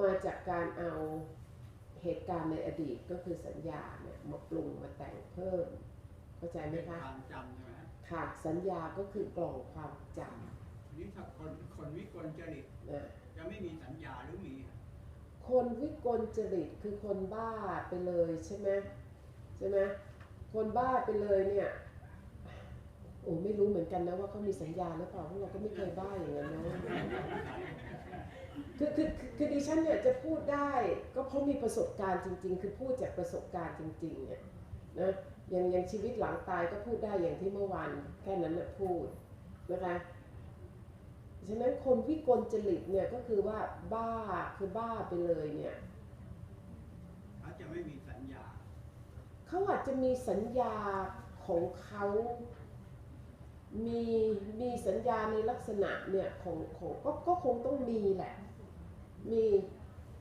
มาจากการเอาเหตุการณ์ในอดีตก็คือสัญญาเนี่ยมาปรุงมาแต่งเพิ่ม เข้าใจไหมเป็นคะความจำใช่ไหมฮะค่ะสัญญาก็คือกล่องความจทีนี้ถ้าคนคนวิกลจริตำนะจะไม่มีสัญญาหรือมีฮะคนวิกลจริตคือคนบ้าไปเลยใช่ไหมใช่ไหมคนบ้าไปเลยเนี่ย โอ้ไม่รู้เหมือนกันนะว่าเขามีสัญญาหรือเปล่าเพราะเราก็ไม่เคยบ้าอย่างนั้นนะคือคือคือคือดิฉันเนี่ยจะพูดได้ ก็เพราะมีประสบการณ์จริง ๆ คือพูดจากประสบการณ์จริงๆเนี่ยนะอย่างอย่างชีวิตหลังตายก็พูดได้อย่างที่เมื่อวานแค่นั้นนะพูดนะคะฉะนั้นคนวิกลจริตเนี่ยก็คือว่าบ้าคือบ้าไปเลยเนี่ยเขาจะไม่มีสัญญา เขาอาจจะมีสัญญาของเขา มีมีสัญญาในลักษณะเนี่ยของของก็ก็คงต้องมีแหละ มี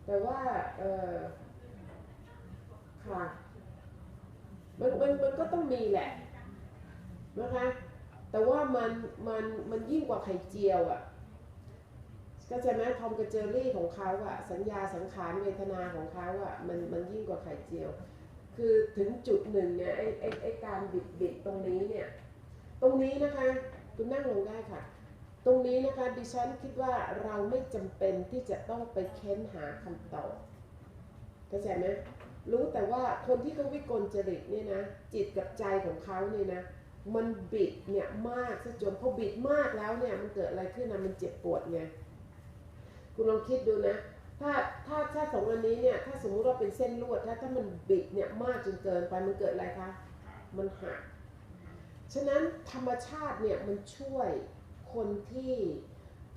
แต่ว่าเออค่ะมันมันมันก็ต้องมีแหละนะคะแต่ว่ามันมันมันยิ่งกว่าไข่เจียวอะ่ะก็จะไหมทอมกับเจอรี่ของเขาอะสัญญาสังขารเวทนาของเขาอะมันมันยิ่งกว่าไข่เจียว คือถึงจุดหนึ่งเนี่ยไอไอไอการบิดบิดตรงนี้เนี่ย ตรงนี้นะคะคุณนั่งลงได้ค่ะ ตรงนี้นะคะดิฉันคิดว่าเราไม่จำเป็นที่จะต้องไปเค้นหาคำตอบเข้าใจไหมรู้แต่ว่าคนที่เขาวิกลจริตเนี่ยนะจิตกับใจของเขาเนี่ยนะมันบิดเนี่ยมากซะจนพอบิดมากแล้วเนี่ยมันเกิดอะไรขึ้นนะมันเจ็บปวดไงคุณลองคิดดูนะถ้าถ้าถ้าสองอันนี้เนี่ยถ้าสมมุติว่าเป็นเส้นลวดถ้าถ้ามันบิดเนี่ยมากจนเกินไปมันเกิดอะไรคะมันหัก ฉะนั้นธรรมชาติเนี่ยมันช่วยคนที่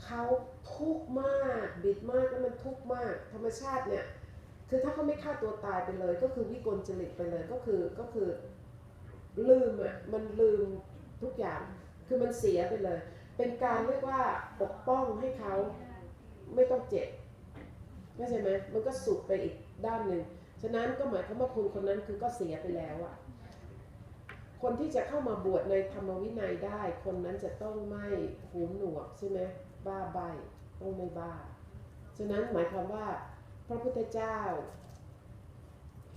เขาทุกข์มากบิดมากแล้วมันทุกข์มาก ธรรมชาติเนี่ยคือถ้าเขาไม่ฆ่าตัวตายไปเลย ก็คือวิกลจริตไปเลยก็คือก็คือลืมอะมันลืมทุกอย่าง คือมันเสียไปเลย เป็นการเรียกว่าปกป้องให้เขาไม่ต้องเจ็บเข้าใจไหมมันก็สุดไปอีกด้านหนึ่งฉะนั้นก็หมายความว่าคุณคนนั้นคือก็เสียไปแล้วอะ คนที่จะเข้ามาบวชในธรรมวินัยได้ คนนั้นจะต้องไม่หูหนวกใช่ไหมบ้าใบต้องไม่บ้า ฉะนั้นหมายความว่าพระพุทธเจ้า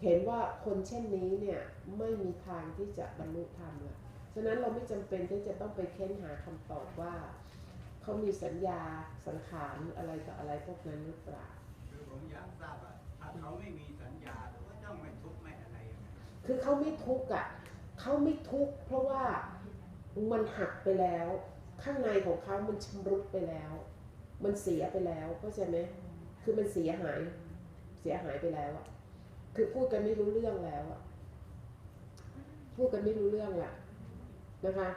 เห็นว่าคนเช่นนี้เนี่ยไม่มีทางที่จะบรรลุธรรมละฉะนั้นเราไม่จำเป็นที่จะต้องไปเค้นหาคำตอบว่าเขามีสัญญาสังขารอะไรต่ออะไรพวกนั้นหรือเปล่าคือผมอยากทราบว่าถ้าเขาไม่มีสัญญาเขาก็ต้องไม่ทุกข์ไม่อะไรอย่างเงี้ยคือเขาไม่ทุกข์อะ เขาไม่ทุกข์เพราะว่ามันหักไปแล้ว ข้างในของเขามันชำรุดไปแล้ว มันเสียไปแล้วเข้าใจไหมคือมันเสียหาย เสียหายไปแล้วอะคือพูดกันไม่รู้เรื่องแล้วอะพูดกันไม่รู้เรื่องอะนะคะ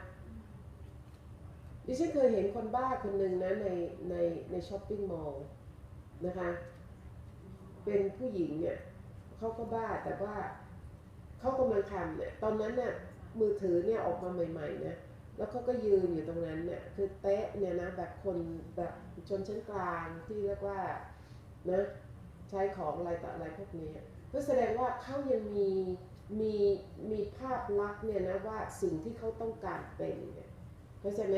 ดิฉันเคยเห็นคนบ้าคนหนึ่งนะในในในช้อปปิ้งมอลล์นะคะ เป็นผู้หญิงเนี่ยเขาก็บ้าแต่ว่า เขากำลังทำเนี่ยตอนนั้นเนี่ยมือถือเนี่ยออกมาใหม่ๆนะแล้วเขาก็ยืนอยู่ตรงนั้นเนี่ยคือเตะเนี่ยนะแบบคนแบบชนชั้นกลางที่เรียกว่านะใช้ของอะไรต่ออะไรพวกนี้ก็แสดงว่าเขายังมีมีมีภาพลักษณ์เนี่ยนะว่าสิ่งที่เขาต้องการเป็นเนี่ยเข้าใจไหม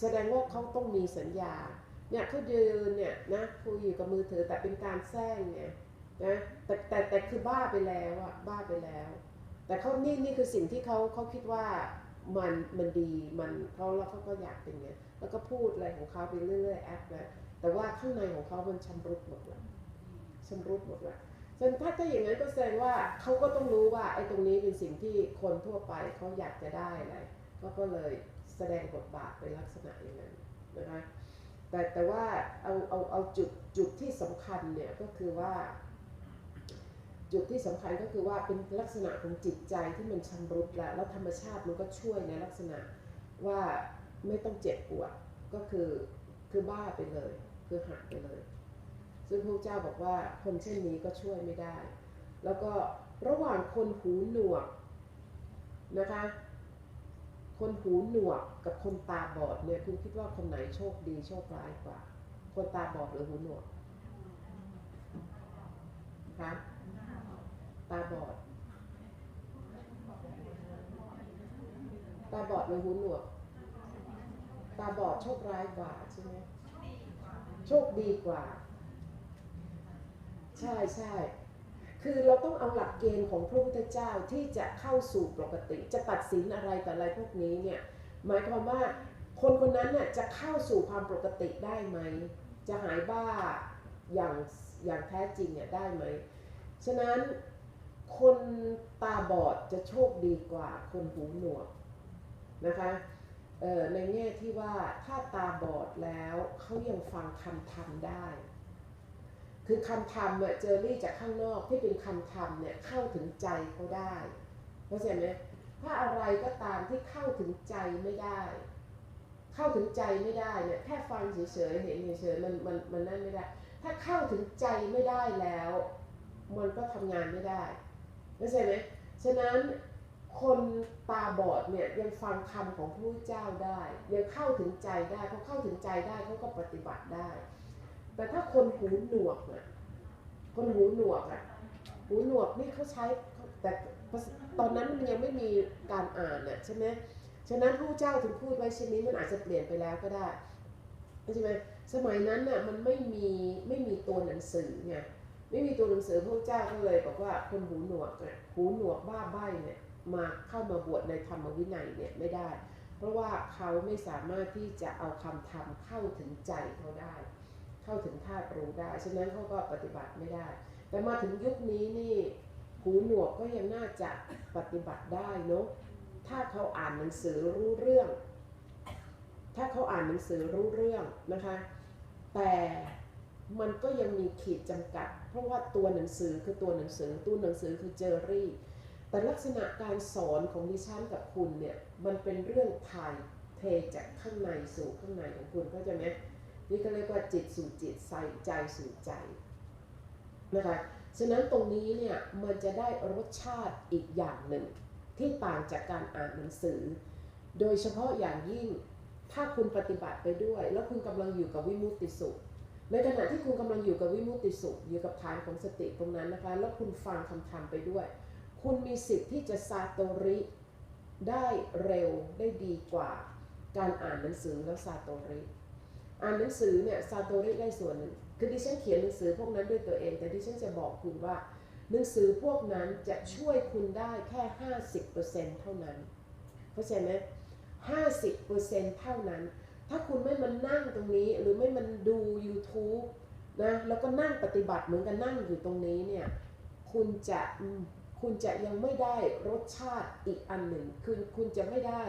แสดงว่าเขาต้องมีสัญญาเนี่ยเขายืนเนี่ยนะคุยอยู่กับมือถือแต่เป็นการแซงไง นะแต่แต่แต่คือบ้าไปแล้วอะบ้าไปแล้ว แต่เขานี่นี่คือสิ่งที่เขาเขาคิดว่ามันมันดีมันเขาแล้วเขาก็อยากเป็นไงยแล้วก็พูดอะไรของเขาไปเรื่อยๆแอปนะแต่ว่าข้างในของเขามันชำรุดหมดละชำรุดหมดละฉันถ้าถ้าอย่างนั้นก็แสดงว่าเขาก็ต้องรู้ว่าไอ้ตรงนี้เป็นสิ่งที่คนทั่วไปเขาอยากจะได้อะไรเขาก็เลยแสดงบทบาทเป็นลักษณะอย่างนั้นนะคะแต่แต่ว่าเอาเอาเอาจุดจุดที่สำคัญเนี่ยก็คือว่า จุดที่สำคัญก็คือว่าเป็นลักษณะของจิตใจที่มันชำรุดแล้วแล้วธรรมชาติมันก็ช่วยในลักษณะว่าไม่ต้องเจ็บปวดก็คือคือบ้าไปเลย คือหักไปเลย ซึ่งพระเจ้าบอกว่าคนเช่นนี้ก็ช่วยไม่ได้ แล้วก็ระหว่างคนหูหนวกนะคะ คนหูหนวกกับคนตาบอดเนี่ยคุณคิดว่าคนไหนโชคดีโชคร้ายกว่า คนตาบอดหรือหูหนวกคะ ตาบอด ตาบอดหรือหูหนวก ตาบอดโชคร้ายกว่าใช่ไหมโชคดีกว่า ใช่ใช่คือเราต้องเอาหลักเกณฑ์ของพระพุทธเจ้าที่จะเข้าสู่ปกติ จะตัดสินอะไรแต่อะไรพวกนี้เนี่ยหมายความว่าคนคนนั้นน่ะจะเข้าสู่ความปกติได้ไหม จะหายบ้าอย่างอย่างแท้จริงเนี่ยได้ไหม ฉะนั้น คนตาบอดจะโชคดีกว่าคนหูหนวกนะคะในแง่ที่ว่าถ้าตาบอดแล้วเขายังฟังคำธรรมได้ คือคำธรรมเจอรี่จากข้างนอกที่เป็นคำธรรมเนี่ยเข้าถึงใจเขาได้เข้าใจไหมถ้าอะไรก็ตามที่เข้าถึงใจไม่ได้ เข้าถึงใจไม่ได้เนี่ยแค่ฟังเฉยๆเห็นเฉยๆมันมันมันนั่นไม่ได้ ถ้าเข้าถึงใจไม่ได้แล้ว มันก็ทำงานไม่ได้ เข้าใจไหมฉะนั้นคนตาบอดเนี่ยยังฟังคำของพระเจ้าได้ ยังเข้าถึงใจได้เขาเข้าถึงใจได้เขาก็ปฏิบัติได้ แต่ถ้าคนหูหนวกอะคนหูหนวกอะหูหนวกนี่เขาใช้แต่ตอนนั้นมันยังไม่มีการอ่านน่ะใช่ไหมฉะนั้นพระพุทธเจ้าถึงพูดไว้เช่นนี้มันอาจจะเปลี่ยนไปแล้วก็ได้ใช่ไหมสมัยนั้นน่ะมันไม่มีไม่มีตัวหนังสือไง ไม่มีตัวหนังสือพระเจ้าก็เลยบอกว่าคนหูหนวกอะหูหนวกบ้าใบ้เนี่ยมาเข้ามาบวชในธรรมวินัยเนี่ยไม่ได้ เพราะว่าเขาไม่สามารถที่จะเอาคำธรรมเข้าถึงใจเขาได้ เข้าถึงธาตุรู้ได้ ฉะนั้นเขาก็ปฏิบัติไม่ได้ แต่มาถึงยุคนี้นี่หูหนวกก็ยังน่าจะปฏิบัติได้เนาะถ้าเขาอ่านหนังสือรู้เรื่อง ถ้าเขาอ่านหนังสือรู้เรื่องนะคะ แต่ มันก็ยังมีขีดจำกัด เพราะว่าตัวหนังสือคือตัวหนังสือตัวหนังสือคือเจอรี่ แต่ลักษณะการสอนของดิฉันกับคุณเนี่ยมันเป็นเรื่องถ่ายเทจากข้างในสู่ข้างในของคุณเข้าใจไหมนี่ก็เรียกว่าจิตสู่จิตใส่ใจสู่ใจนะคะฉะนั้นตรงนี้เนี่ยมันจะได้รสชาติอีกอย่างหนึ่ง ที่ต่างจากการอ่านหนังสือ โดยเฉพาะอย่างยิ่งถ้าคุณปฏิบัติไปด้วย แล้วคุณกำลังอยู่กับวิมุตติสุข ในขณะที่คุณกำลังอยู่กับวิมุตติสุขอยู่กับฐานของสติตรงนั้นนะคะ แล้วคุณฟังคำธรรมไปด้วย คุณมีสิทธิ์ที่จะซาโตริได้เร็วได้ดีกว่า การอ่านหนังสือแล้วซาโตริอ่านหนังสือเนี่ยซาโตริได้ส่วนหนึ่งคือดิฉันเขียนหนังสือพวกนั้นด้วยตัวเอง แต่ดิฉันจะบอกคุณว่า หนังสือพวกนั้นจะช่วยคุณได้แค่ 50%เท่านั้น เข้าใจไหม50%เท่านั้น ถ้าคุณไม่มานั่งตรงนี้หรือไม่มันดู YouTube นะแล้วก็นั่งปฏิบัติเหมือนกันนั่งอยู่ตรงนี้เนี่ยคุณจะคุณจะยังไม่ได้รสชาติอีกอันหนึ่งคือคุณจะไม่ได้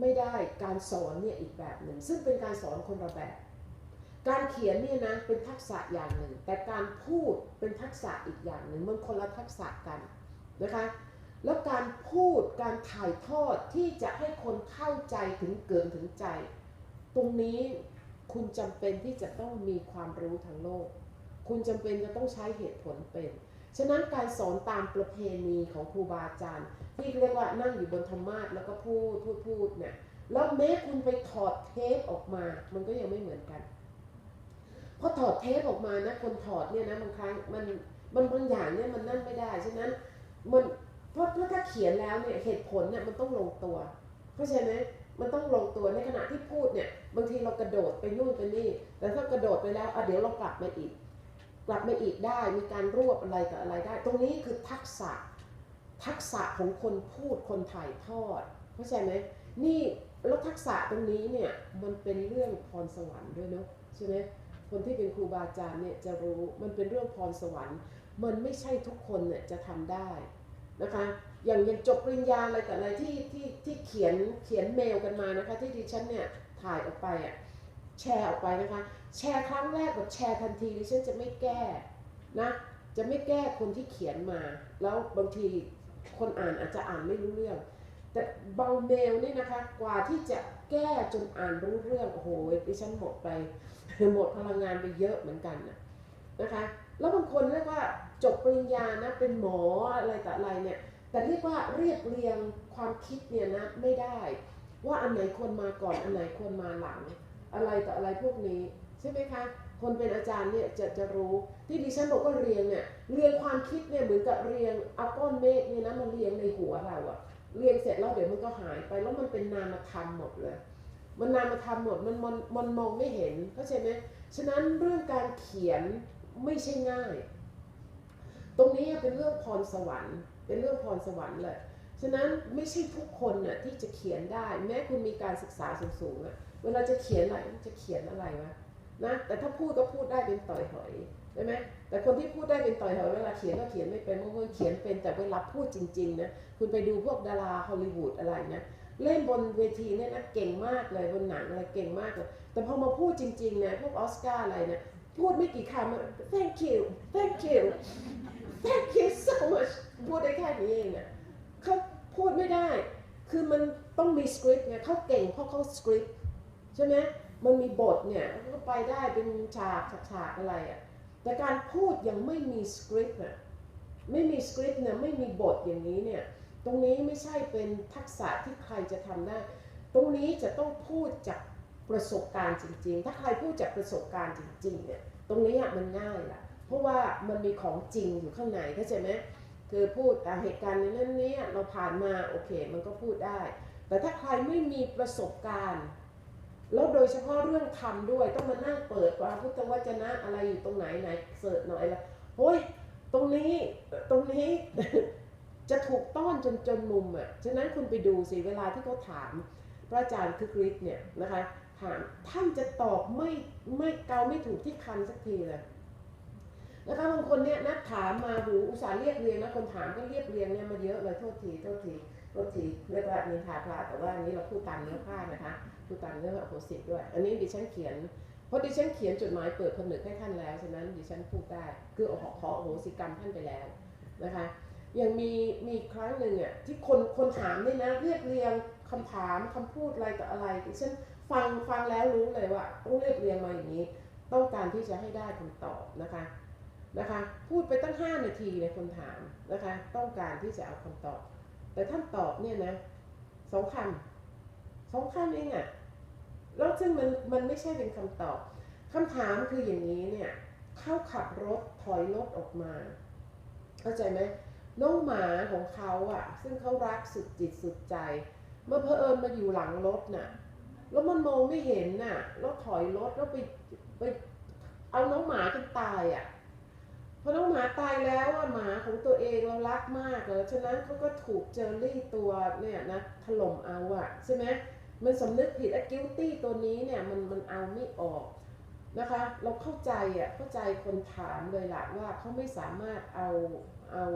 ไม่ได้การสอนเนี่ยอีกแบบหนึ่ง ซึ่งเป็นการสอนคนละแบบ การเขียนเนี่ยนะเป็นทักษะอย่างหนึ่ง แต่การพูดเป็นทักษะอีกอย่างหนึ่งมันคนละทักษะกันนะคะแล้วการพูดการถ่ายทอดที่จะให้คนเข้าใจถึงเกินถึงใจ ตรงนี้คุณจำเป็นที่จะต้องมีความรู้ทางโลก คุณจำเป็นจะต้องใช้เหตุผลเป็น ฉะนั้นการสอนตามประเพณีของครูบาอาจารย์ ที่เรียกว่านั่งอยู่บนธรรมาสแล้วก็พูดพูดพูดเนี่ยแล้วแม้คุณไปถอดเทปออกมา มันก็ยังไม่เหมือนกันพอถอดเทปออกมานะคนถอดเนี่ยนะบางครั้งมันมันบางอย่างเนี่ยมันนั่นไม่ได้ฉะนั้นมันเพราะเพราะถ้าเขียนแล้วเนี่ยเหตุผลเนี่ยมันต้องลงตัวเข้าะใจไหม มันต้องลงตัวในขณะที่พูดเนี่ย บางทีเรากระโดดไปนู่นไปนี่ แต่ถ้ากระโดดไปแล้วอะเดี๋ยวเรากลับมาอีก กลับมาอีกได้มีการรวบอะไรกับอะไรได้ ตรงนี้คือทักษะทักษะของคนพูดคนถ่ายทอดเข้าใจไหมนี่แล้วทักษะตรงนี้เนี่ยมันเป็นเรื่องพรสวรรค์ด้วยเนาะใช่ไหมคนที่เป็นครูบาอาจารย์เนี่ยจะรู้มันเป็นเรื่องพรสวรรค์ มันไม่ใช่ทุกคนเนี่ยจะทำได้นะคะ อย่างย่างจบปริญญาอะไรแต่อะไรที่ที่ที่เขียนเขียนเมลกันมานะคะ ที่ดิฉันเนี่ยถ่ายออกไปอะแชร์ออกไปนะคะ แชร์ครั้งแรกแบบแชร์ทันทีดิฉันจะไม่แก้นะจะไม่แก้คนที่เขียนมา แล้วบางทีคนอ่านอาจจะอ่านไม่รู้เรื่อง แต่บางเมลนี่นะคะ กว่าที่จะแก้จนอ่านรู้เรื่องโอ้โหดิฉันหมดไปหมดพลังงานไปเยอะเหมือนกันนะนะคะ แล้วบางคนเรียกว่าจบปริญญานะเป็นหมออะไรแต่อะไรเนี่ย แต่เรียกว่าเรียบเรียงความคิดเนี่ยนะไม่ได้ ว่าอันไหนควรมาก่อนอันไหนควรมาหลัง อะไรต่ออะไรพวกนี้ใช่ไหมคะคนเป็นอาจารย์เนี่ยจะจะรู้ที่ดิฉันบอกว่าเรียงเนี่ยเรียงความคิดเนี่ยเหมือนกับเรียงเอาก้อนเมฆเนี่ยนะมาเรียงในหัวเราอะเรียงเสร็จแล้วเดี๋ยวมันก็หายไปแล้วมันเป็นนามธรรมหมดเลยมันนามธรรมหมดมันมันมันมองไม่เห็นเข้าใจไหมฉะนั้นเรื่องการเขียนไม่ใช่ง่าย ตรงนี้เป็นเรื่องพรสวรรค์ เป็นเรื่องพรสวรรค์เลย ฉะนั้นไม่ใช่ทุกคนน่ะที่จะเขียนได้ แม้คุณมีการศึกษาสูงๆอะเวลาจะเขียนอะไรจะเขียนอะไรวะนะแต่ถ้าพูดก็พูดได้เป็นต่อยหอยใช่ไหมแต่คนที่พูดได้เป็นต่อยหอยเวลาเขียนก็เขียนไม่เป็นบางคนเขียนเป็นแต่เวลาพูดจริงๆนะคุณไปดูพวกดาราฮอลลีวูดอะไรนะเล่นบนเวทีเนี่ยนะเก่งมากเลยบนหนังอะไรเก่งมากเลยแต่พอมาพูดจริงๆนะพวกออสการ์อะไรเนี่ยพูดไม่กี่คำ thank you thank you thank you so much พูดได้แค่นี้เองอะเขาพูดไม่ได้ คือมันต้องมีสคริปต์ไงเขาเก่งเพราะเขาสคริปต์ใช่ไหมมันมีบทเนี่ยเขาก็ไปได้เป็นฉากฉากฉากอะไรอะแต่การพูดยังไม่มีสคริปต์อะไม่มีสคริปต์เนี่ยไม่มีบทอย่างนี้เนี่ยตรงนี้ไม่ใช่เป็นทักษะที่ใครจะทำได้ ตรงนี้จะต้องพูดจากประสบการณ์จริง ๆ ถ้าใครพูดจากประสบการณ์จริงๆเนี่ยตรงนี้มันง่ายละเพราะว่ามันมีของจริงอยู่ข้างในเข้าใจไหม คือพูดอ่เหตุการณ์ในี้นั้นนี้เราผ่านมาโอเคมันก็พูดได้ แต่ถ้าใครไม่มีประสบการณ์ แล้วโดยเฉพาะเรื่องธรรมด้วยต้องมานั่งเปิดว่าพุทธวจนะอะไรอยู่ตรงไหนไหนเสิร์ชหน่อยละโอ้ยตรงนี้ตรงนี้จะถูกต้อนจนจนมุมอะฉะนั้นคุณไปดูสิเวลาที่เขาถามพระอาจารย์คึกฤทธิ์เนี่ยนะคะถามท่านจะตอบไม่ไม่เกาไม่ถูกที่คันสักทีเลย นะคะบางคนเนี่ยนักถามมาหูอุตส่าห์เรียกเรียงนะคนถามก็เรียกเรียงเนี่ยมาเยอะเลยโทษทีโทษทีโทษทีเรียกว่านินทาพระแต่ว่าอันนี้เราพูดตามเนื้อผ้านะคะพูดตามเนื้ออโหสิด้วย อันนี้ดิฉันเขียนเพราะดิฉันเขียนจดหมายเปิดผนึกให้ท่านแล้วฉะนั้นดิฉันพูดได้คือขอขอโหสิกรรมท่านไปแล้วนะคะยังมีมีครั้งหนึ่งอะที่คนคนถามเนี่ยนะเรียกเรียงคำถามคำพูดอะไรต่ออะไรดิฉันฟังฟังแล้วรู้เลยว่าต้องเรียบเรียงมาอย่างนี้ ต้องการที่จะให้ได้คำตอบนะคะ นะคะ พูดไปตั้ง 5 นาทีเลยคนถามนะคะ ต้องการที่จะเอาคำตอบ แต่ท่านตอบเนี่ยนะสองคำสองคำเองอะแล้วซึ่งมันมันไม่ใช่เป็นคำตอบคำถามคืออย่างนี้เนี่ยเขาขับรถถอยรถออกมา เข้าใจไหมน้องหมาของเขาอะซึ่งเขารักสุดจิตสุดใจ เมื่อเพอเอิญมาอยู่หลังรถน่ะแล้วมันมองไม่เห็นน่ะแล้วถอยรถแล้วไปไปเอาน้องหมาจนตายอะ พอน้องหมาตายแล้วหมาของตัวเองเรารักมากเลยฉะนั้นเขาก็ถูกเจอรี่ตัวเนี่ยนะถล่มเอาอะใช่ไหมมันสำนึกผิดอะกิลตี้ตัวนี้เนี่ยมันมันเอาไม่ออกนะคะ เราเข้าใจอะเข้าใจคนถามเลยละว่าเขาไม่สามารถเอาเอา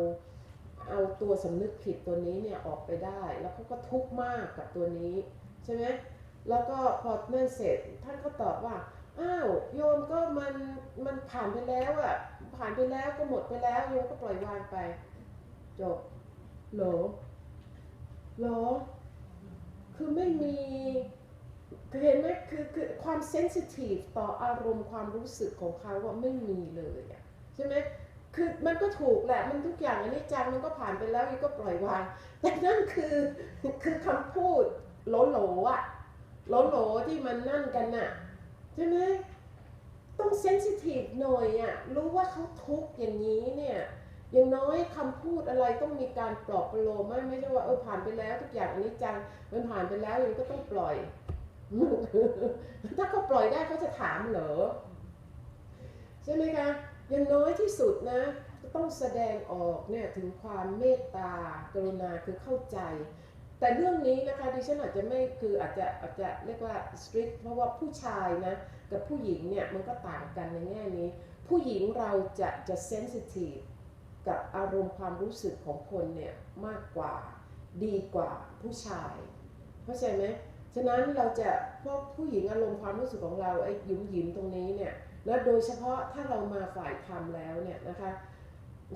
เอาตัวสำนึกผิดตัวนี้เนี่ยออกไปได้ แล้วเขาก็ทุกข์มากกับตัวนี้ใช่ไหมแล้วก็พอนั่นเสร็จท่านก็ตอบว่าอ้าวโยมก็มันมันผ่านไปแล้วอะ ผ่านไปแล้วก็หมดไปแล้วโยมก็ปล่อยวางไป จบหรอหรอคือไม่มีเห็นไหมคือคือความเซนซิทีฟต่ออารมณ์ความรู้สึกของเขาว่าไม่มีเลยอะใช่ไหมคือมันก็ถูกแหละมันทุกอย่างอันนี้จังมันก็ผ่านไปแล้วยังก็ปล่อยวาง แต่นั่นคือคือคำพูดโหลโหลๆอะโหลโหลที่มันนั่นกันน่ะใช่ไหม ต้องเซนซิทีฟหน่อยอะรู้ว่าเขาทุกข์อย่างนี้เนี่ยอย่างน้อยคำพูดอะไรต้องมีการปลอบประโลมไม่ไม่ใช่ว่าเออผ่านไปแล้วทุกอย่างอันนี้จังมันผ่านไปแล้วยังก็ต้องปล่อย ถ้าเขาปล่อยได้เขาจะถามเหรอใช่ไหมคะอย่างน้อยที่สุดนะต้องแสดงออกเนี่ยถึงความเมตตากรุณาคือเข้าใจ แต่เรื่องนี้นะคะดิฉันอาจจะไม่คืออาจจะอาจจะเรียกว่า strict เพราะว่าผู้ชายนะ กับผู้หญิงเนี่ยมันก็ต่างกันในแง่นี้ ผู้หญิงเราจะจะ sensitive กับอารมณ์ความรู้สึกของคนเนี่ยมากกว่าดีกว่าผู้ชาย เข้าใจไหมฉะนั้นเราจะเพราะผู้หญิงอารมณ์ความรู้สึกของเราไอ้หยิ้มหยิมตรงนี้เนี่ยแล้วโดยเฉพาะถ้าเรามาฝ่ายธรรมแล้วเนี่ยนะคะ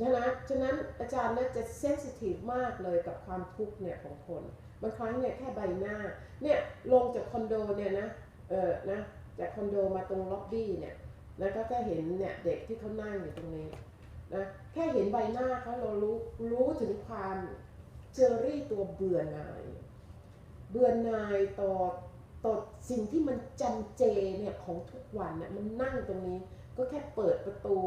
ฉะนั้นฉะนั้นอาจารย์น่าจะเซนซิทีฟมากเลยกับความทุกข์เนี่ยของคนบางครั้งเนี่ยแค่ใบหน้าเนี่ยลงจากคอนโดเนี่ยนะเออนะ จากคอนโดมาตรงล็อบบี้เนี่ยแล้วก็แค่เห็นเนี่ยเด็กที่เขานั่งอยู่ตรงนี้นะแค่เห็นใบหน้าเขาเรารู้รู้ถึงความเจอรี่ตัวเบื่อหน่าย เบื่อหน่ายต่อต่อสิ่งที่มันจำเจเนี่ยของทุกวันเนี่ยมันนั่งตรงนี้ ก็แค่เปิดประตู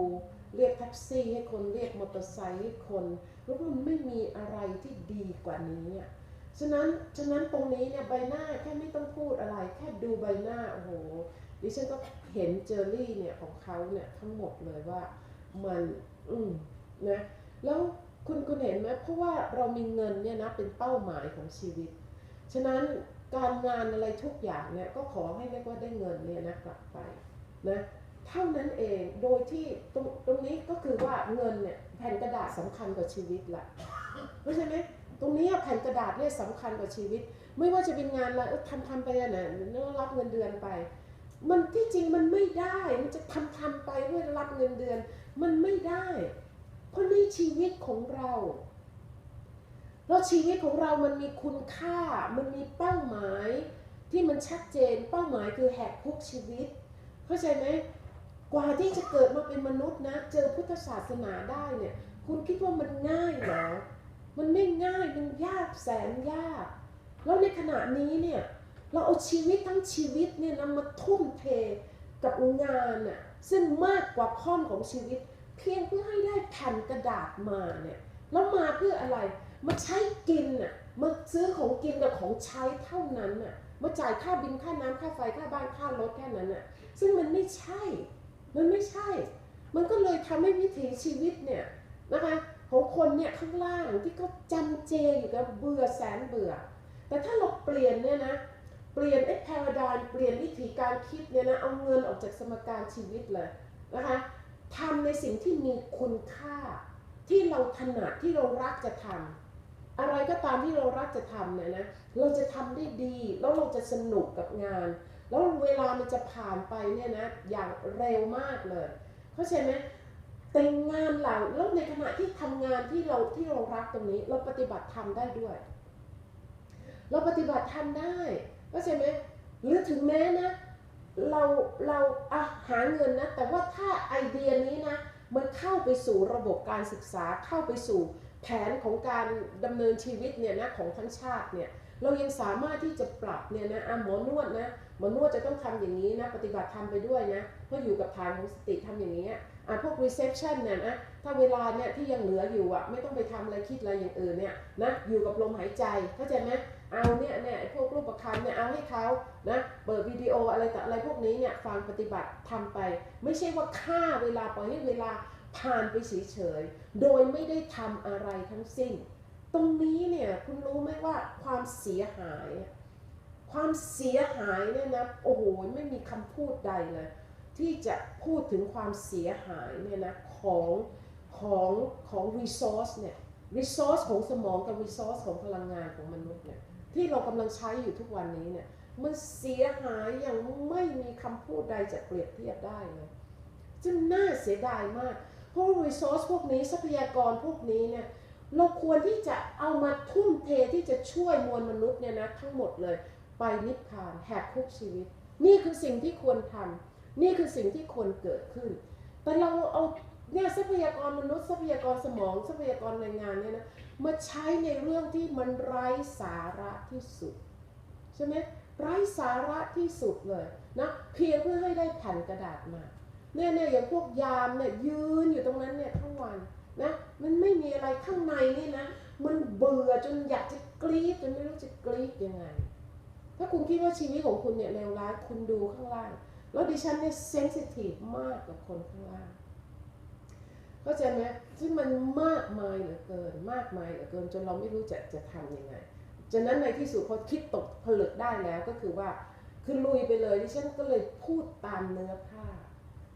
เรียกแท็กซี่ให้คนเรียกมอเตอร์ไซค์ให้คน แล้วมันไม่มีอะไรที่ดีกว่านี้อะ ฉะนั้นฉะนั้นตรงนี้เนี่ยใบหน้าแค่ไม่ต้องพูดอะไร แค่ดูใบหน้าโอ้โหดิฉันก็เห็นเจอรี่เนี่ยของเขาเนี่ยทั้งหมดเลยว่ามันอืมนะแล้วคุณคุณเห็นไหมเพราะว่าเรามีเงินเนี่ยนะเป็นเป้าหมายของชีวิต ฉะนั้นการงานอะไรทุกอย่างเนี่ยก็ขอให้เรียกว่าได้เงินเนี่ยนะกลับไปนะเท่านั้นเองโดยที่ตรงตรงนี้ก็คือว่าเงินเนี่ยแผ่นกระดาษสำคัญกว่าชีวิตละเพราะฉะนั้น ตรงนี้แผ่นกระดาษเนี่ยสำคัญกว่าชีวิต ไม่ว่าจะเป็นงานอะไรทำทำไปอะนะแล้วรับเงินเดือนไป มันที่จริงมันไม่ได้ มันจะทำทำไปเพื่อรับเงินเดือน มันไม่ได้ เพราะนี่ชีวิตของเราแล้วชีวิตของเรามันมีคุณค่า มันมีเป้าหมาย ที่มันชัดเจน เป้าหมายคือแหกคุกชีวิต เข้าใจไหมกว่าที่จะเกิดมาเป็นมนุษย์นะ เจอพุทธศาสนาได้เนี่ย คุณคิดว่ามันง่ายเหรอ มันไม่ง่ายมันยากแสนยาก แล้วในขณะนี้เนี่ยเราเอาชีวิตทั้งชีวิตเนี่ยนะมาทุ่มเทกับงานน่ะซึ่งมากกว่าค่อนของชีวิต เพียงเพื่อให้ได้แผ่นกระดาษมาเนี่ยแล้วมาเพื่ออะไรมาใช้กินน่ะมาซื้อของกินกับของใช้เท่านั้นน่ะมาจ่ายค่าบินค่าน้ำค่าไฟค่าบ้านค่ารถแค่นั้นน่ะซึ่งมันไม่ใช่ มันไม่ใช่ มันก็เลยทำให้วิถีชีวิตเนี่ยนะคะ ของคนเนี่ยข้างล่างที่เขาจำเจอยู่กับเบื่อแสนเบื่อ แต่ถ้าเราเปลี่ยนเนี่ยนะเปลี่ยนไอ้พาราดายเปลี่ยนวิธีการคิดเนี่ยนะเอาเงินออกจากสมการชีวิตเลยนะคะทำในสิ่งที่มีคุณค่า ที่เราถนัดที่เรารักจะทำอะไรก็ตามที่เรารักจะทำเนี่ยนะเราจะทำได้ดีแล้วเราจะสนุกกับงาน แล้วเวลามันจะผ่านไปเนี่ยนะอย่างเร็วมากเลย เข้าใจไหม แต่งานเราแล้วในขณะที่ทำงานที่เราที่เรารักตรงนี้ เราปฏิบัติทำได้ด้วย เราปฏิบัติทำได้เข้าใจไหมหรือถึงแม้นะเราเราอะหาเงินนะ แต่ว่าถ้าไอเดียนี้นะมันเข้าไปสู่ระบบการศึกษาเข้าไปสู่แผนของการดำเนินชีวิตเนี่ยนะของทั้งชาติเนี่ยเรายังสามารถที่จะปรับเนี่ยนะอะหมอนวดนะหมอนวดจะต้องทำอย่างนี้นะ ปฏิบัติทำไปด้วยนะเพราะอยู่กับฐานของสติทำอย่างนี้ อะพวก reception เนี่ยนะถ้าเวลาเนี่ยที่ยังเหลืออยู่อะไม่ต้องไปทำอะไรคิดอะไรอย่างอื่นเนี่ยนะอยู่กับลมหายใจเข้าใจไหมเอาเนี่ยเนี่ยพวกรูปประคำเนี่ยเอาให้เขานะเปิดวิดีโออะไรต่ออะไรพวกนี้เนี่ยฟังปฏิบัติทำไป ไม่ใช่ว่าฆ่าเวลาปล่อยให้เวลาผ่านไปเฉยๆโดยไม่ได้ทำอะไรทั้งสิ้น ตรงนี้เนี่ยคุณรู้ไหมว่าความเสียหาย ความเสียหายเนี่ยนะโอ้โหไม่มีคำพูดใดเลย ที่จะพูดถึงความเสียหายเนี่ยนะของของของ resource เนี่ย resource ของสมองกับ resource ของพลังงานของมนุษย์เนี่ยที่เรากำลังใช้อยู่ทุกวันนี้เนี่ยมันเสียหายอย่างไม่มีคำพูดใดจะเปรียบเทียบได้เลยจึงน่าเสียดายมากเพราะ resource พวกนี้ทรัพยากรพวกนี้เนี่ยเราควรที่จะเอามาทุ่มเทที่จะช่วยมวลมนุษย์เนี่ยนะทั้งหมดเลย ไปนิพพานแหกคุกชีวิต นี่คือสิ่งที่ควรทำ นี่คือสิ่งที่ควรเกิดขึ้น แต่เราเอาเนี่ยทรัพยากรมนุษย์ทรัพยากรสมองทรัพยากรแรงงานเนี่ยนะมาใช้ในเรื่องที่มันไร้สาระที่สุดใช่ไหมไร้สาระที่สุดเลยนะเพียงเพื่อให้ได้แผ่นกระดาษมาเนี่ยเนี่ยอย่างพวกยามเนี่ยยืนอยู่ตรงนั้นเนี่ยทั้งวันนะมันไม่มีอะไรข้างในนี่นะมันเบื่อจนอยากจะกรี๊ดจนไม่รู้จะกรี๊ดยังไง ถ้าคุณคิดว่าชีวิตของคุณเนี่ยเลวร้ายคุณดูข้างล่าง แล้วดิฉันเนี่ยเซนซิทีฟมากกับคนข้างล่างเข้าใจไหมซึ่งมันมากมายเหลือเกิน มากมายเหลือเกิน จนเราไม่รู้จะจะทำยังไงจากนั้นในที่สุดพอคิดตกผลึกได้แล้วก็คือว่าคือลุยไปเลยดิฉันก็เลยพูดตามเนื้อผ้า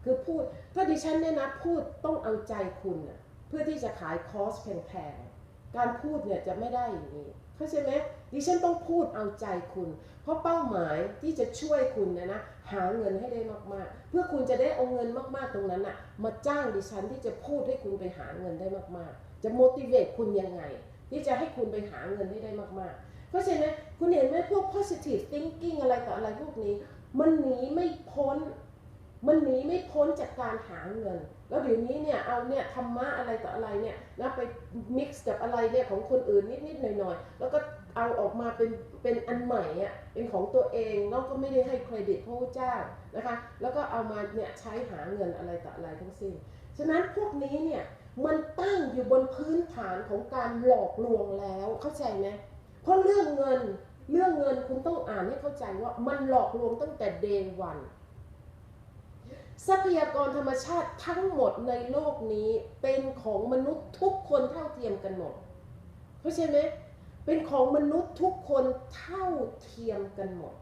คือพูดถ้าดิฉันเนี่ยนะพูดต้องเอาใจคุณน่ะเพื่อที่จะขายคอสแพงๆการพูดเนี่ยจะไม่ได้อย่างนี้ เข้าใจไหมดิฉันต้องพูดเอาใจคุณ เพราะเป้าหมายที่จะช่วยคุณนยนะหาเงินให้ได้มากๆ เพื่อคุณจะได้เอาเงินมากๆตรงนั้นน่ะมาจ้างดิฉันที่จะพูดให้คุณไปหาเงินได้มากๆ จะ motivate คุณยังไง ที่จะให้คุณไปหาเงินให้ได้มากๆ เพราะฉะนั้นคุณเห็นไหมพวก positive thinking อะไรต่ออะไรพวกนี้ มันหนีไม่พ้น มันหนีไม่พ้นจากการหาเงิน แล้วเดี๋ยวนี้เนี่ยเอาเนี่ยธรรมะอะไรต่ออะไรเนี่ยนะไป mix กับอะไรเนี่ยของคนอื่นนิดๆหน่อยๆแล้วก็เอาออกมาเป็นเป็นอันใหม่อะเป็นของตัวเองแล้วก็ไม่ได้ให้เครดิตพระเจ้านะคะแล้วก็เอามาเนี่ยใช้หาเงินอะไรต่ออะไรทั้งสิ้นฉะนั้นพวกนี้เนี่ยมันตั้งอยู่บนพื้นฐานของการหลอกลวงแล้วเข้าใจไหมเพราะเรื่องเงินเรื่องเงินคุณต้องอ่านให้เข้าใจว่ามันหลอกลวงตั้งแต่ day one ทรัพยากรธรรมชาติทั้งหมดในโลกนี้เป็นของมนุษย์ทุกคนเท่าเทียมกันหมด เข้าใจไหมเป็นของมนุษย์ทุกคนเท่าเทียมกันหมด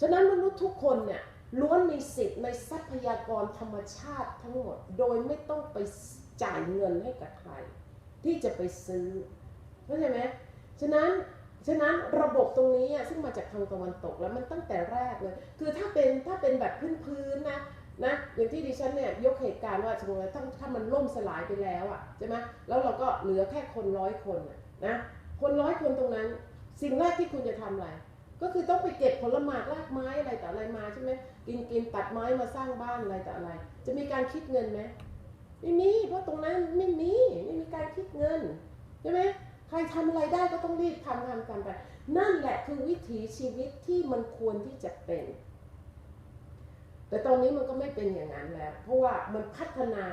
ฉะนั้นมนุษย์ทุกคนเนี่ยล้วนมีสิทธิ์ในทรัพยากรธรรมชาติทั้งหมด โดยไม่ต้องไปจ่ายเงินให้กับใคร ที่จะไปซื้อ เข้าใจไหมฉะนั้นฉะนั้นระบบตรงนี้ซึ่งมาจากทางตะวันตกแล้วมันตั้งแต่แรกเลย คือถ้าเป็นถ้าเป็นแบบพื้นๆนะ นะอย่างที่ดิฉันเนี่ยยกเหตุการณ์ว่าสมมติถ้าถ้ามันล่มสลายไปแล้วอะใช่ไหมแล้วเราก็เหลือแค่คนร้อยคนะนะคนร้อยคนตรงนั้น สิ่งแรกที่คุณจะทำอะไร ก็คือต้องไปเก็บผลไม้รากไม้อะไรต่ออะไรมาใช่ไหมกินกินตัดไม้มาสร้างบ้านอะไรต่ออะไร จะมีการคิดเงินไหมไม่มีเพราะตรงนั้นไม่มีไม่มีการคิดเงินใช่ไหมใครทำอะไรได้ก็ต้องรีบทำทำกันไป นั่นแหละคือวิถีชีวิตที่มันควรที่จะเป็น แต่ตอนนี้มันก็ไม่เป็นอย่างนั้นแล้ว เพราะว่ามันพัฒนา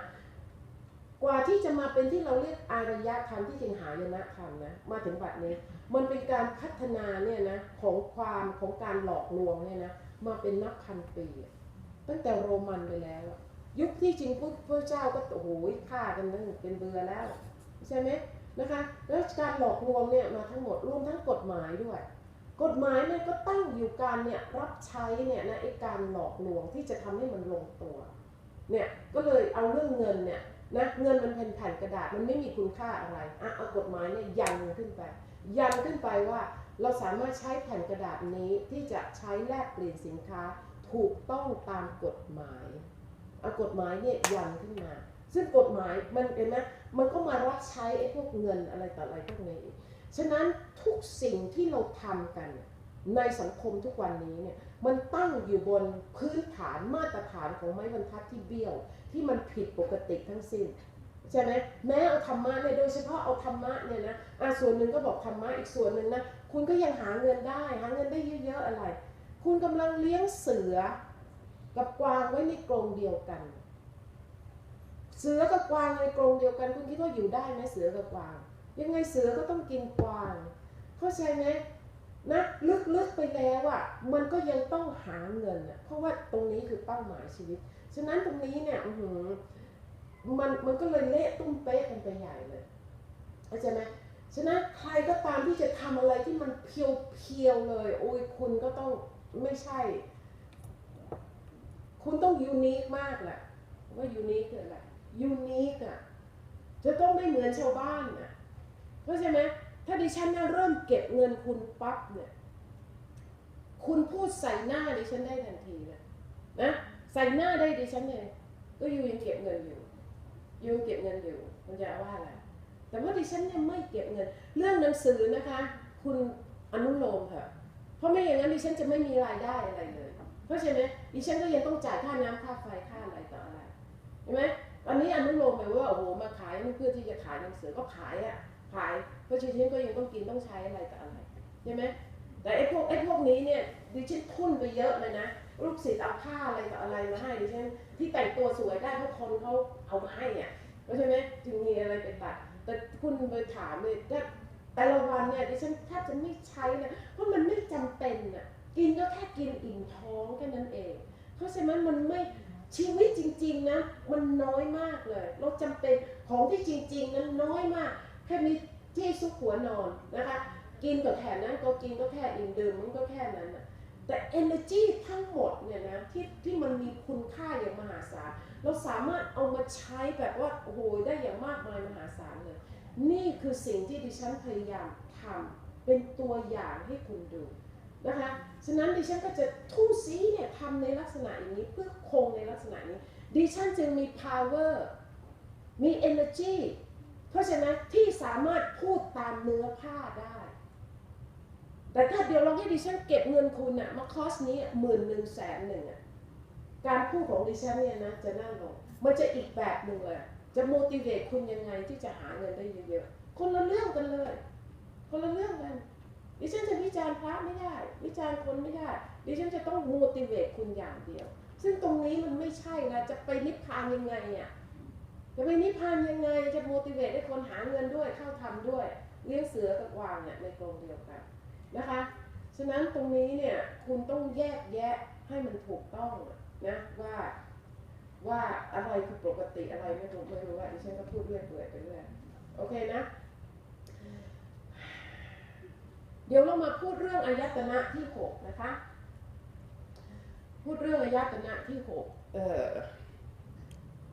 กว่าที่จะมาเป็นที่เราเรียกอารยธรรมที่จริงหายนะธรรมนะมาถึงบัดนี้ มันเป็นการพัฒนาเนี่ยนะของความของการหลอกลวงเนี่ยนะมาเป็นนับพันปีตั้งแต่โรมันไปแล้ว ยุคที่จริงพระเจ้าก็โอ้โหฆ่ากันนั่นเป็นเบื่อแล้ว ใช่ไหมนะคะ แล้วการหลอกลวงเนี่ยมาทั้งหมดรวมทั้งกฎหมายด้วย กฎหมายเนี่ยก็ตั้งอยู่การเนี่ยรับใช้เนี่ยนะไอ้การหลอกลวงที่จะทำให้มันลงตัวเนี่ยก็เลยเอาเรื่องเงินเนี่ยนะเงินมันเป็นแผ่นกระดาษมันไม่มีคุณค่าอะไรอะเอากฎหมายเนี่ยยันขึ้นไป ยันขึ้นไปว่าเราสามารถใช้แผ่นกระดาษนี้ที่จะใช้แลกเปลี่ยนสินค้าถูกต้องตามกฎหมายเอากฎหมายเนี่ยยันขึ้นมา ซึ่งกฎหมายมันเห็นไหมมันก็มารับใช้ไอ้พวกเงินอะไรต่ออะไรพวกนี้ ฉะนั้นทุกสิ่งที่เราทำกัน ในสังคมทุกวันนี้เนี่ยมันตั้งอยู่บนพื้นฐานมาตรฐานของไม้บรรทัดที่เบี้ยว ที่มันผิดปกติทั้งสิ้นใช่ไหมแม้เอาธรรมะเนี่ยโดยเฉพาะเอาธรรมะเนี่ยนะอะส่วนหนึ่งก็บอกธรรมะอีกส่วนหนึ่งนะคุณก็ยังหาเงินได้ หาเงินได้เยอะๆอะไร คุณกำลังเลี้ยงเสือ กับกวางไว้ในกรงเดียวกัน เสือกับกวางในกรงเดียวกัน คุณคิดว่าอยู่ได้ไหมเสือกับกวาง ยังไงเสือก็ต้องกินกวาง เข้าใจไหมนะลึกๆไปแล้วอะ่ะมันก็ยังต้องหาเงินอะเพราะว่าตรงนี้คือเป้าหมายชีวิต ฉะนั้นตรงนี้เนี่ยอืมันมันก็เลยเละตุ้มเป๊ะกันไปใหญ่เลยเข้าใจไหมฉะนั้นใครก็ตามที่จะทำอะไรที่มันเพียวๆเลย โอ้ยคุณก็ต้องไม่ใช่ คุณต้องยูนิคมากแหละว่ายูนิคคืออะไรยูนิคอะจะต้องไม่เหมือนชาวบ้านอะ เข้าใจไหมถ้าดิฉันเนี่ยเริ่มเก็บเงินคุณปั๊บเนี่ย คุณพูดใส่หน้าดิฉันได้ทันทีเลยนะ ใส่หน้าได้ดิฉันเลยก็อยู่ยังเก็บเงินอยู่ยูยังเก็บเงินอยู่มันจะว่าอะไรแต่ว่าดิฉันเนี่ยไม่เก็บเงิน เรื่องหนังสือนะคะ คุณอนุโลมค่ะเพราะไม่อย่างนั้นดิฉันจะไม่มีรายได้อะไรเลย เพราะฉะนั้นดิฉันก็ยังต้องจ่ายค่าน้ำค่าไฟค่าอะไรต่ออะไรเห็นไหมอันนี้อนุโลมไปว่าโอ้โหมาขายเพื่อที่จะขายหนังสือก็ขายอะ ขาย เพราะดิฉันก็ยังต้องกินต้องใช้อะไรต่ออะไรใช่ไหมแต่ไอ้พวกไอ้พวกนี้เนี่ยดิฉันทุ่นไปเยอะเลยนะลูกศิษย์เอาผ้าอะไรต่ออะไรมาให้ดิฉันที่แต่งตัวสวยได้เพราะคนเขาเอามาให้เพราะฉะนั้นจึงมีอะไรเป็นบัตรแต่คุณไปถามเลยถ้าแต่ละวันเนี่ยดิฉันแทบจะไม่ใช้นะเพราะมันไม่จำเป็นอะกินก็แค่กินอิ่มท้องแค่นั้นเอง เพราะฉะนั้นมันไม่ชีวิตจริง ๆนะมันน้อยมากเลยเราจำเป็นของที่จริง ๆ นั้นน้อยมาก แค่มีที่ซุกหัวนอนนะคะ กินก็แค่นั้นก็กินก็แค่อิ่มดื่มมันก็แค่นั้นนะแต่ energy ทั้งหมดเนี่ยนะที่ที่มันมีคุณค่าอย่างมหาศาลเราสามารถเอามาใช้แบบว่าโอ้โหได้อย่างมากมายมหาศาลเลย นี่คือสิ่งที่ดิฉันพยายามทำเป็นตัวอย่างให้คุณดูนะคะ ฉะนั้นดิฉันก็จะทู่ซีเนี่ยทำในลักษณะอย่างนี้เพื่อคงในลักษณะนี้ ดิฉันจึงมี power มี energy เพราะฉะนั้นที่สามารถพูดตามเนื้อผ้าได้ แต่ถ้าเดี๋ยวลองให้ดิฉันเก็บเงินคุณอะมาคอสนี้หมื่นหนึ่งแสนหนึ่งอะการพูดของดิฉันเนี่ยนะจะน่าลง มันจะอีกแบบหนึ่งเลยจะ motivate คุณยังไงที่จะหาเงินได้เยอะๆ คนละเรื่องกันเลย คนละเรื่องกัน ดิฉันจะวิจารณ์พระไม่ได้ วิจารณ์คนไม่ได้ ดิฉันจะต้อง motivate คุณอย่างเดียว ซึ่งตรงนี้มันไม่ใช่นะ จะไปนิพพานยังไงอะ จะไปนิพพานยังไงจะโมดิเวตให้คนหาเงินด้วยเข้าทำด้วยเลี้ยงเสือกับวางเนี่ยในกรงเดียวกันนะคะ ฉะนั้นตรงนี้เนี่ยคุณต้องแยกแยะให้มันถูกต้องนะว่าว่าอะไรคือปกติอะไรไม่ถูกไม่รู้ว่าดิฉันก็พูดเรื่อยเปื่อยไปเรื่อยโอเคนะ เดี๋ยวเรามาพูดเรื่องอายตนะที่หกนะคะ พูดเรื่องอายตนะที่หกเออ